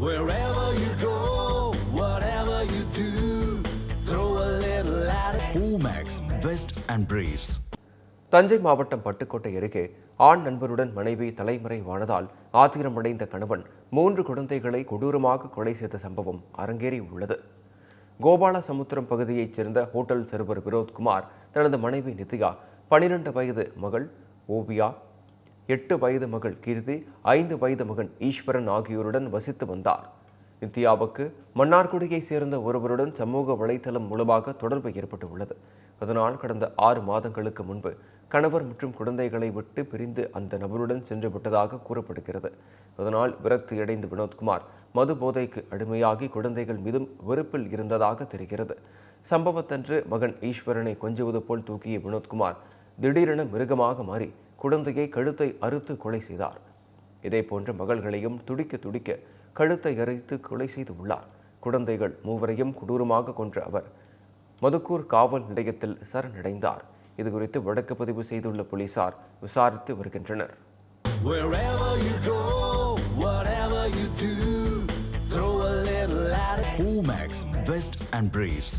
Wherever you go, whatever you do, throw a little at it. Omax, Vest and Briefs. Thanjai மாவட்டம் பட்டுக்கோட்டை அருகே ஆண் நண்பருடன் மனைவி தலைமறைவானதால் ஆத்திரமடைந்த கணவன் மூன்று குழந்தைகளை கொடூரமாக கொலை செய்த சம்பவம் அரங்கேறி உள்ளது கோபாலசமுத்திரம் பகுதியைச் சேர்ந்த ஹோட்டல் சர்வர் வினோத்குமார் தனது மனைவி நித்யா பனிரெண்டு வயது மகள் ஓவியா எட்டு வயது மகள் கீர்த்தி ஐந்து வயது மகன் ஈஸ்வரன் ஆகியோருடன் வசித்து வந்தார். நித்யாவுக்கு மன்னார்குடியைச் சேர்ந்த ஒருவருடன் சமூக வலைத்தளம் மூலமாக தொடர்பு ஏற்பட்டுள்ளது. அதனால் கடந்த ஆறு மாதங்களுக்கு முன்பு கணவர் மற்றும் குழந்தைகளை விட்டு பிரிந்து அந்த நபருடன் சென்று விட்டதாக கூறப்படுகிறது. அதனால் விரக்தியடைந்த வினோத்குமார் மது போதைக்கு அடிமையாகி குழந்தைகள் மீதும் வெறுப்பில் இருந்ததாக தெரிகிறது. சம்பவத்தன்று மகன் ஈஸ்வரனை கொஞ்சுவது போல் தூக்கிய வினோத்குமார் திடீரென மிருகமாக மாறி குழந்தையை கழுத்தை அறுத்து கொலை செய்தார் இதேபோன்ற மகள்களையும் துடிக்க துடிக்க கழுத்தை அரைத்து கொலை செய்து உள்ளார் குழந்தைகள் மூவரையும் கொடூரமாக கொன்ற அவர் மதுக்கூர் காவல் நிலையத்தில் சரணடைந்தார் இதுகுறித்து வழக்கு பதிவு செய்துள்ள போலீசார் விசாரித்து வருகின்றனர். Omax, Vest and Briefs.